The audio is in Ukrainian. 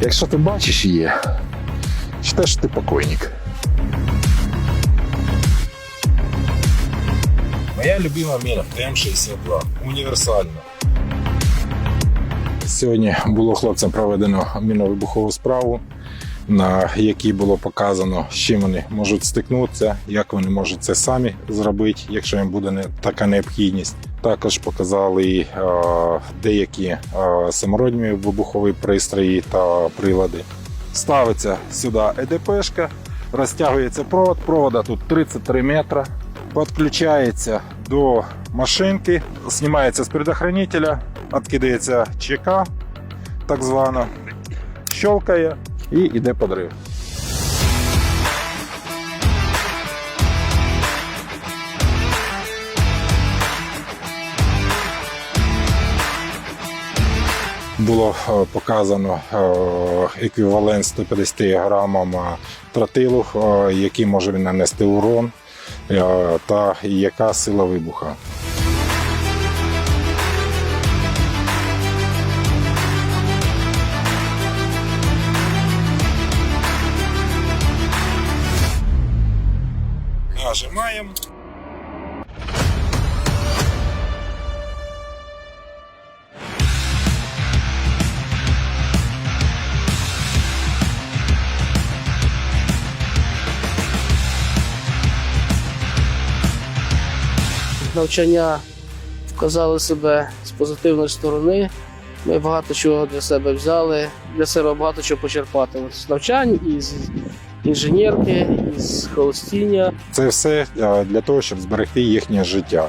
Якщо ти бачиш її, що ти покойник. Моя любима міна ТМ-62. Універсальна. Сьогодні було хлопцям проведено міновибухову справу, на якій було показано, з чим вони можуть стикнутися, як вони можуть це самі зробити, якщо їм буде не- така необхідність. Також показали е, деякі е, самородні вибухові пристрої та прилади. Ставиться сюди ЕДПшка, розтягується провод. Провода тут 33 метри. Підключається до машинки, знімається з предохранителя, відкидається ЧК, так звано, щелкає і йде подрив. Було е, показано е, еквівалент 150 грамам е, тротилу, який може нанести урон, та яка сила вибуха. Нажимаємо. Навчання вказали себе з позитивної сторони. Ми багато чого для себе взяли, для себе багато чого почерпати. З навчань, з інженерки, із холостіння. Це все е, для того, щоб зберегти їхнє життя.